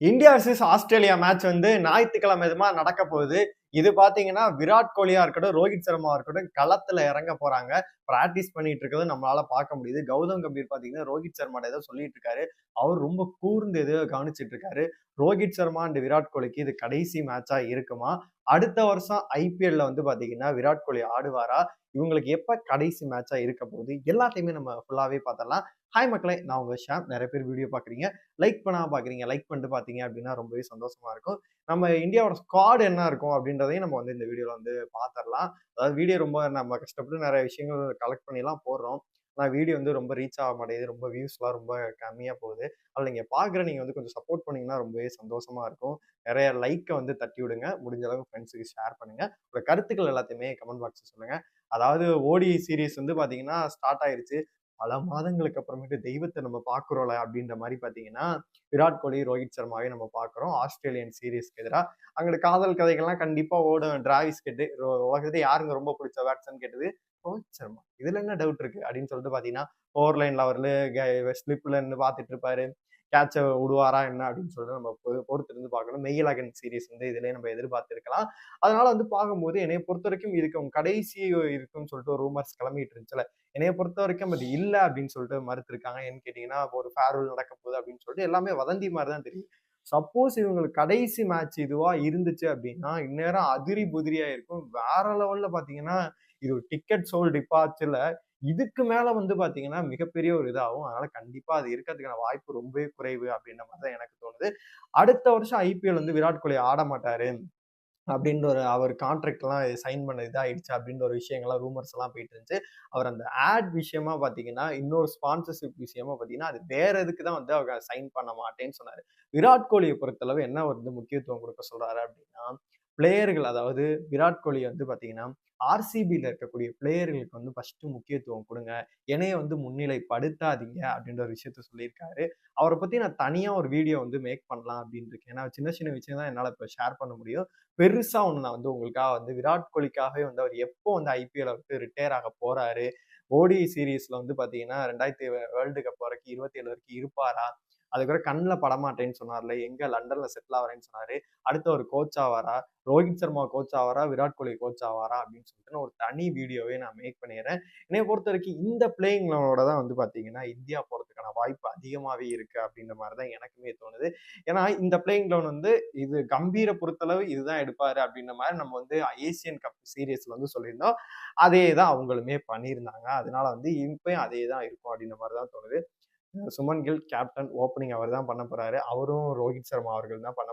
India versus Australia match வந்து ஞாயிற்றுக்கிழமை இதுமா நடக்க போகுது இது பார்த்தீங்கன்னா விராட் கோலியா இருக்கட்டும் ரோஹித் சர்மா இருக்கட்டும் களத்துல இறங்க போறாங்க. பிராக்டிஸ் பண்ணிட்டு இருக்கிறது நம்மளால பார்க்க முடியுது. கௌதம் கம்பீர் பார்த்தீங்கன்னா ரோஹித் சர்மா ஏதோ சொல்லிட்டு இருக்காரு. அவர் ரொம்ப கூர்ந்து எதோ கவனிச்சிட்டு இருக்காரு. ரோஹித் சர்மா அண்ட் விராட் கோலிக்கு இது கடைசி மேட்சா இருக்குமா? அடுத்த வருஷம் ஐபிஎல்ல வந்து பாத்தீங்கன்னா விராட் கோலி ஆடுவாரா? இவங்களுக்கு எப்ப கடைசி மேட்சா இருக்க போகுது? எல்லாத்தையுமே நம்ம ஃபுல்லாவே பார்த்தலாம் ஹாய் மக்களே நான் உங்க ஷாம். நிறைய பேர் வீடியோ பாக்குறீங்க லைக் பண்ணாம பாக்குறீங்க லைக் பண்ணிட்டு பாத்தீங்க அப்படின்னா ரொம்பவே சந்தோஷமா இருக்கும். நம்ம இந்தியாவோட ஸ்குவாட் என்ன இருக்கும் அப்படின்னு அப்படின்றதையும் நம்ம வந்து இந்த வீடியோவில் வந்து பார்த்துடலாம் அதாவது வீடியோ ரொம்ப நம்ம கஷ்டப்பட்டு நிறைய விஷயங்கள் கலெக்ட் பண்ணிலாம் போடுறோம். ஆனால் வீடியோ வந்து ரொம்ப ரீச் ஆக மாட்டேங்குது. ரொம்ப வியூஸ்லாம் ரொம்ப கம்மியாக போகுது. அதில் நீங்கள் பார்க்குற நீங்கள் வந்து கொஞ்சம் சப்போர்ட் பண்ணிங்கன்னா ரொம்பவே சந்தோஷமாக இருக்கும். நிறைய லைக்கை வந்து தட்டி விடுங்க. முடிஞ்ச அளவுக்கு ஃப்ரெண்ட்ஸுக்கு ஷேர் பண்ணுங்கள் உங்கள் கருத்துக்கள் எல்லாத்தையுமே கமெண்ட் பாக்ஸில் சொல்லுங்கள் அதாவது ஓடி சீரிஸ் வந்து பார்த்தீங்கன்னா ஸ்டார்ட் ஆயிடுச்சு பல மாதங்களுக்கு அப்புறமேட்டு தெய்வத்தை நம்ம பார்க்குறோம்ல அப்படின்ற மாதிரி பார்த்தீங்கன்னா விராட் கோலி ரோஹித் சர்மாவே நம்ம பார்க்குறோம். ஆஸ்திரேலியன் சீரீஸ்க்கு எதிராக அங்கே காதல் கதைகள்லாம் கண்டிப்பாக ஓடும். டிராவிஸ் கேட்டு உலகத்தை யாருங்க ரொம்ப பிடிச்ச பேட்ஸ்மேன் கேட்டது ரோஹித் சர்மா. இதுல என்ன டவுட் இருக்கு? அப்படின்னு சொல்லிட்டு பாத்தீங்கன்னா ஃபோர் லைன்ல அவர்ல ஸ்லிப்ல இருந்து பார்த்துட்டு இருப்பாரு. கேட்சை விடுவாரா என்ன அப்படின்னு சொல்லிட்டு நம்ம பொ- பொறுத்து இருந்து பார்க்கணும் மெய்யலகன் சீரிஸ் வந்து இதுலேயே நம்ம எதிர்பார்த்திருக்கலாம். அதனால வந்து பார்க்கும்போது என்னைய பொறுத்த வரைக்கும் இதுக்கு கடைசி இருக்குன்னு சொல்லிட்டு ஒரு ரூமர்ஸ் கிளம்பிட்டு இருந்துச்சுல. என்னைய பொறுத்த வரைக்கும் அது இல்லை அப்படின்னு சொல்லிட்டு மறுத்திருக்காங்க. ஏன்னு கேட்டீங்கன்னா இப்போ ஒரு ஃபேர்வெல் நடக்க போகுது அப்படின்னு சொல்லிட்டு எல்லாமே வதந்தி மாதிரி தான் தெரியும் சப்போஸ் இவங்களுக்கு கடைசி மேட்ச் இதுவா இருந்துச்சு அப்படின்னா இந்நேரம் அதிரி புதிரியா இருக்கும். வேற லெவல்ல பாத்தீங்கன்னா இது ஒரு டிக்கெட் சோல் டிபார்ச்சர்ல இதுக்கு மேல வந்து பாத்தீங்கன்னா மிகப்பெரிய ஒரு இதாகும் அதனால கண்டிப்பா அது இருக்கிறதுக்கான வாய்ப்பு ரொம்பவே குறைவு அப்படின்ற மாதிரி தான் எனக்கு தோணுது. அடுத்த வருஷம் ஐபிஎல் வந்து விராட் கோலி ஆட மாட்டாரு அப்படின்ற ஒரு அவர் கான்ட்ராக்ட் எல்லாம் சைன் பண்ண இதாயிடுச்சு அப்படின்ற ஒரு விஷயங்கள்லாம் ரூமர்ஸ் எல்லாம் போயிட்டு இருந்துச்சு. அவர் அந்த ஆட் விஷயமா பாத்தீங்கன்னா இன்னொரு ஸ்பான்சர்ஷிப் விஷயமா பாத்தீங்கன்னா அது வேற எதுக்கு தான் வந்து அவர் சைன் பண்ண மாட்டேன்னு சொன்னாரு. விராட் கோலியை பொறுத்தளவு என்ன வந்து முக்கியத்துவம் கொடுக்க சொல்றாரு அப்படின்னா பிளேயர்கள் அதாவது விராட் கோலி வந்து பார்த்தீங்கன்னா ஆர்சிபியில் இருக்கக்கூடிய பிளேயர்களுக்கு வந்து ஃபஸ்ட்டு முக்கியத்துவம் கொடுங்க. என்னைய வந்து முன்னிலைப்படுத்தாதீங்க அப்படின்ற ஒரு விஷயத்த சொல்லியிருக்காரு. அவரை பற்றி நான் தனியாக ஒரு வீடியோ வந்து மேக் பண்ணலாம் அப்படின்னு இருக்கேன். ஏன்னா சின்ன சின்ன விஷயம் தான் என்னால் இப்போ ஷேர் பண்ண முடியும். பெருசாக ஒன்று நான் வந்து உங்களுக்காக வந்து விராட் கோலிக்காகவே வந்து அவர் எப்போ வந்து ஐபிஎல் விட்டு ரிட்டையர் ஆக போகிறாரு ஓடி சீரீஸில் வந்து பார்த்தீங்கன்னா ரெண்டாயிரத்தி வேர்ல்டு கப் வரைக்கும் இருபத்தி ஏழு வரைக்கும் இருப்பாரா? அதுக்கப்புறம் கண்ணில் படமாட்டேன்னு சொன்னார்ல எங்க லண்டன்ல செட்டில் ஆகிறேன்னு சொன்னாரு. அடுத்த ஒரு கோச் ஆவாரா? ரோஹித் சர்மா கோச் ஆவாரா? விராட் கோலி கோச் ஆவாரா? அப்படின்னு சொல்லிட்டு நான் ஒரு தனி வீடியோவே நான் மேக் பண்ணிடுறேன். என்னைய பொறுத்த வரைக்கும் இந்த பிளேயிங்களோட தான் வந்து பார்த்தீங்கன்னா இந்தியா போகிறதுக்கான வாய்ப்பு அதிகமாகவே இருக்கு அப்படின்ற மாதிரி தான் எனக்குமே தோணுது. ஏன்னா இந்த பிளேயிங் கிரவுண்ட் வந்து இது கம்பீரை பொறுத்தளவு இதுதான் எடுப்பாரு அப்படின்ற மாதிரி நம்ம வந்து ஏசியன் கப் சீரியஸ்ல வந்து சொல்லியிருந்தோம். அதே தான் அவங்களுமே பண்ணியிருந்தாங்க. அதனால வந்து இப்பயும் அதே தான் இருக்கும் அப்படின்ற மாதிரி தான் தோணுது. சுமன் கில் கேப்டன் ஓப்பனிங் அவர் தான் பண்ண போறாரு. அவரும் ரோஹித் சர்மா அவர்கள் தான் பண்ண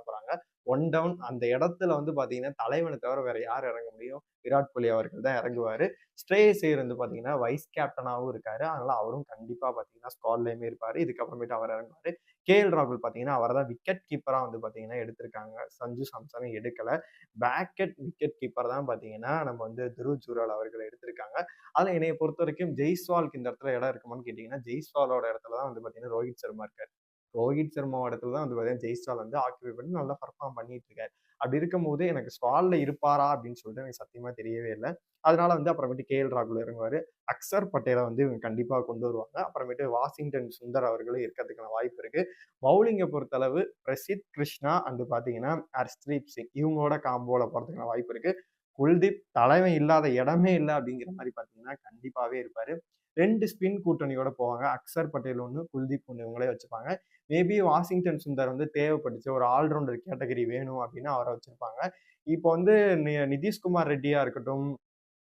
ஒன் டவுன் அந்த இடத்துல வந்து பார்த்தீங்கன்னா தலைவனை தவிர வேற யார் இறங்க முடியும்? விராட் கோலி அவர்கள் தான் இறங்குவார். ஸ்ட்ரேஸ் இருந்து வந்து வைஸ் கேப்டனாகவும் இருக்காரு. அதனால அவரும் கண்டிப்பாக பார்த்தீங்கன்னா ஸ்குவாட்லயுமே இருப்பார். இதுக்கப்புறமேட்டு அவர் இறங்குவார். கே எல் ராகுல் பார்த்தீங்கன்னா அவர் தான் விக்கெட் கீப்பராக வந்து பார்த்தீங்கன்னா எடுத்திருக்காங்க. சஞ்சு சாம்சனை எடுக்கலை. பேக்கெட் விக்கெட் கீப்பர் தான் பார்த்தீங்கன்னா நம்ம வந்து துருவ் ஜூரால் அவர்கள் எடுத்திருக்காங்க. அதில் என்னைய பொறுத்த வரைக்கும் ஜெய்ஸ்வாலுக்கு இந்த இடத்துல இடம் இருக்குமான்னு கேட்டிங்கன்னா ஜெய்ஸ்வாலோட இடத்துல தான் வந்து பார்த்தீங்கன்னா ரோஹித் சர்மா இருக்கார். ரோஹித் சர்மா இடத்துல தான் வந்து பாத்தீங்கன்னா ஜெய்ஸ்வால் வந்து ஆக்கிபை பண்ணி நல்லா பர்ஃபார்ம் பண்ணிட்டு இருக்காரு அப்படி இருக்கும்போது எனக்கு ஸ்குவாட்ல இருப்பாரா அப்படின்னு சொல்லிட்டு எனக்கு சத்தியமா தெரியவே இல்லை. அதனால வந்து அப்புறமேட்டு கே எல் ராகுல் இறங்குவார். அக்சர் பட்டேலை வந்து இவங்க கண்டிப்பாக கொண்டு வருவாங்க. அப்புறமேட்டு வாஷிங்டன் சுந்தர் அவர்களும் இருக்கிறதுக்கான வாய்ப்பு இருக்கு. பவுலிங்கை பொறுத்தளவு பிரசித் கிருஷ்ணா அண்டு பார்த்தீங்கன்னா ஹர்ஸ்தீப் சிங் இவங்களோட காம்போல போறதுக்கான வாய்ப்பு இருக்கு. குல்தீப் தலைமை இல்லாத இடமே இல்லை அப்படிங்கிற மாதிரி பார்த்தீங்கன்னா கண்டிப்பாகவே இருப்பாரு. ரெண்டு ஸ்பின் கூட்டணியோட போவாங்க. அக்சர் பட்டேல் ஒன்று குல்தீப் ஒன்று இவங்களே வச்சுப்பாங்க. மேபி வாஷிங்டன் சுந்தர் வந்து தேவைப்பட்டுச்சு. ஒரு ஆல்ரவுண்டர் கேட்டகரி வேணும் அப்படின்னு அவரை வச்சிருப்பாங்க. இப்போ வந்து நி- நிதிஷ்குமார் ரெட்டியா இருக்கட்டும்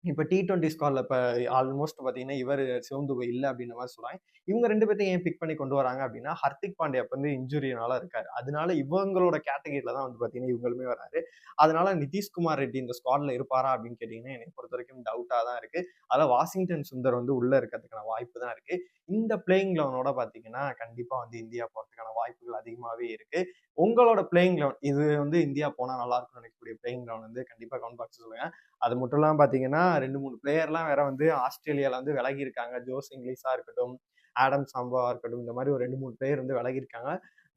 இப்போ டி டுவெண்ட்டி ஸ்கார்ல இப்போ ஆல்மோஸ்ட் பார்த்தீங்கன்னா இவர் சிவந்துபை இல்லை அப்படின்ற மாதிரி சொல்கிறாங்க இவங்க ரெண்டு பேர்த்தையும் ஏன் பிக் பண்ணி கொண்டு வராங்க அப்படின்னா ஹர்திக் பாண்டியா அப்போ வந்து இன்ஜுரியனால இருக்காரு. அதனால இவங்களோட கேட்டகரியில தான் வந்து பார்த்தீங்கன்னா இவங்களுமே வராரு. அதனால நிதிஷ்குமார் ரெட்டி இந்த ஸ்குவாட்ல இருப்பாரா அப்படின்னு கேட்டிங்கன்னா என்னை பொறுத்த வரைக்கும் டவுட்டாக தான் இருக்குது அதில் வாஷிங்டன் சுந்தர் வந்து உள்ளே இருக்கிறதுக்கான வாய்ப்பு தான் இருக்குது இந்த பிளேயிங் லெவனோட பார்த்தீங்கன்னா கண்டிப்பாக வந்து இந்தியா போகிறதுக்கான வாய்ப்புகள் அதிகமாகவே இருக்குது உங்களோட பிளேயிங் லெவன் இது வந்து இந்தியா போனால் நல்லா இருக்கும்னு நினைக்கக்கூடிய பிளேயிங் லெவன் வந்து கண்டிப்பாக கவுண்ட் பாக்ஸ் சொல்லுங்கள் அது மட்டும் இல்லாமல் பார்த்தீங்கன்னா ரெண்டு மூணு பிளேயர்லாம் வேற வந்து ஆஸ்திரேலியாவில் வந்து விலகி இருக்காங்க. ஜோஸ் இங்கிலீஷாக இருக்கட்டும் ஆடம் சாம்பாவாக இருக்கட்டும் இந்த மாதிரி ஒரு ரெண்டு மூணு பிளேயர் வந்து விலகி இருக்காங்க.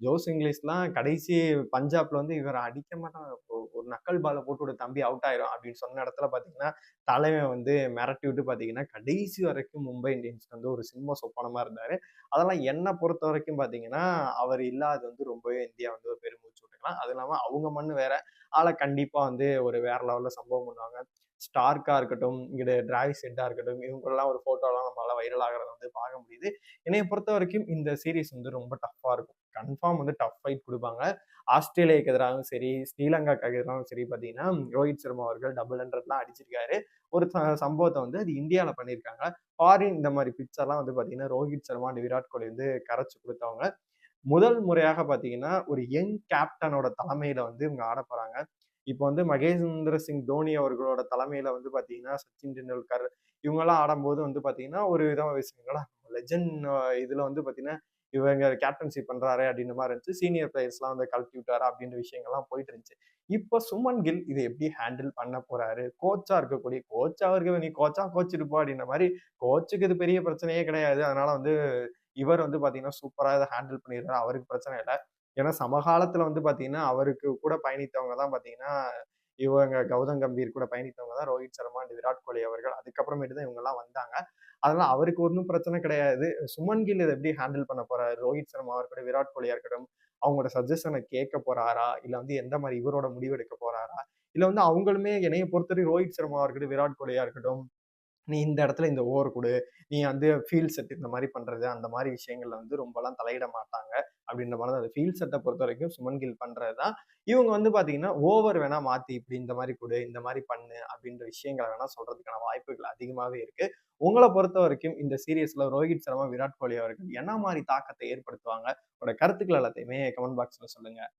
ஜோஸ் இங்கிலீஷ்லாம் கடைசி பஞ்சாப்ல வந்து இவரை அடிக்க மாட்டான் ஒரு நக்கல் பால போட்டு விட தம்பி அவுட் ஆயிரும் அப்படின்னு சொன்ன இடத்துல பாத்தீங்கன்னா தலைவன் வந்து மிரட்டி விட்டு பாத்தீங்கன்னா கடைசி வரைக்கும் மும்பை இந்தியன்ஸ் வந்து ஒரு சிம்ம சொப்பனமா இருந்தாரு. அதெல்லாம் என்னை பொறுத்த வரைக்கும் பாத்தீங்கன்னா அவர் இல்லாத வந்து ரொம்பவே இந்தியா வந்து ஒரு பெருமூச்சு விட்டுக்கலாம். அது இல்லாம அவங்க மண்ணு வேற ஆளை கண்டிப்பாக வந்து ஒரு வேற லெவலில் சம்பவம் பண்ணுவாங்க. ஸ்டார்க்காக இருக்கட்டும் இங்கிட்ட டிராவிஸ் ஹெட்டா இருக்கட்டும் இவங்களெல்லாம் ஒரு ஃபோட்டோலாம் நம்மளால் வைரல் ஆகிறத வந்து பார்க்க முடியுது. என்னைய பொறுத்த வரைக்கும் இந்த சீரீஸ் வந்து ரொம்ப டஃப்பாக இருக்கும். கன்ஃபார்ம் வந்து டஃப் ஃபைட் கொடுப்பாங்க. ஆஸ்திரேலியாவுக்கு எதிராகவும் சரி ஸ்ரீலங்காக்கு எதிராகவும் சரி பார்த்தீங்கன்னா ரோஹித் சர்மா அவர்கள் டபுள் ஹண்ட்ரட்லாம் அடிச்சிருக்காரு. ஒரு ச- சம்பவத்தை வந்து அது இந்தியாவில் பண்ணியிருக்காங்க. ஃபாரின் இந்த மாதிரி பிக்சர்லாம் வந்து பார்த்தீங்கன்னா ரோஹித் சர்மா அண்ட் விராட் கோலி வந்து கரைச்சி கொடுத்தவங்க. முதல் முறையாக பார்த்தீங்கன்னா ஒரு யங் கேப்டனோட தலைமையில வந்து இவங்க ஆட போறாங்க. இப்போ வந்து மகேந்திர சிங் தோனி அவர்களோட தலைமையில வந்து பார்த்தீங்கன்னா சச்சின் டெண்டுல்கர் இவங்கெல்லாம் ஆடும்போது வந்து பார்த்தீங்கன்னா ஒரு விதமாக விஷயங்களா லெஜண்ட் இதில் வந்து பார்த்தீங்கன்னா இவங்க கேப்டன்ஷிப் பண்ணுறாரு அப்படின்ற மாதிரி இருந்துச்சு. சீனியர் பிளேயர்ஸ்லாம் வந்து கழட்டி விட்டாரு அப்படின்ற விஷயங்கள்லாம் போயிட்டு இருந்துச்சு. இப்போ சுமன் கில் இதை எப்படி ஹேண்டில் பண்ண போறாரு? கோச்சா இருக்கக்கூடிய கோச்சா இருக்க நீ கோச்சா கோச் இருப்பா அப்படின்ற மாதிரி கோச்சுக்கு இது பெரிய பிரச்சனையே கிடையாது. அதனால வந்து இவர் வந்து பார்த்தீங்கன்னா சூப்பராக இதை ஹேண்டில் பண்ணிடுறாரு அவருக்கு பிரச்சனை இல்லை. ஏன்னா சமகாலத்தில் வந்து பார்த்தீங்கன்னா அவருக்கு கூட பயணித்தவங்க தான் பார்த்தீங்கன்னா இவங்க கௌதம் கம்பீர் கூட பயணித்தவங்க தான் ரோஹித் சர்மா அண்ட் விராட் கோலி அவர்கள். அதுக்கப்புறமேட்டு தான் இவங்கெல்லாம் வந்தாங்க. அதெல்லாம் அவருக்கு ஒன்றும் பிரச்சனை கிடையாது. சுமன் கில் இதை எப்படி ஹேண்டில் பண்ண போறாரு? ரோஹித் சர்மா இருக்கட்டும் விராட் கோலியா இருக்கட்டும் அவங்களோட சஜஷனை கேட்க போறாரா? இல்லை வந்து எந்த மாதிரி இவரோட முடிவெடுக்க போறாரா? இல்லை வந்து அவங்களுமே என்னைய பொறுத்தவரை ரோஹித் சர்மாவாக இருக்கட்டும் விராட் கோலியா இருக்கட்டும் நீ இந்த இடத்துல இந்த ஓவர் கொடு. நீ வந்து ஃபீல் செட் இந்த மாதிரி பண்ணுறது அந்த மாதிரி விஷயங்கள்ல வந்து ரொம்பலாம் தலையிட மாட்டாங்க அப்படின்ற மாதிரி அந்த ஃபீல் செட்டை பொறுத்த வரைக்கும் சுமன் கில் பண்ணுறது தான். இவங்க வந்து பார்த்தீங்கன்னா ஓவர் வேணால் மாற்றி இப்படி இந்த மாதிரி கொடு இந்த மாதிரி பண்ணு அப்படின்ற விஷயங்களை வேணால் சொல்கிறதுக்கான வாய்ப்புகள் அதிகமாகவே இருக்குது உங்களை பொறுத்த வரைக்கும் இந்த சீரியஸில் ரோஹித் சர்மா விராட் கோலி அவர்கள் என்ன மாதிரி தாக்கத்தை ஏற்படுத்துவாங்க? உங்களோட கருத்துக்கள் எல்லாத்தையுமே கமெண்ட் பாக்ஸில் சொல்லுங்கள்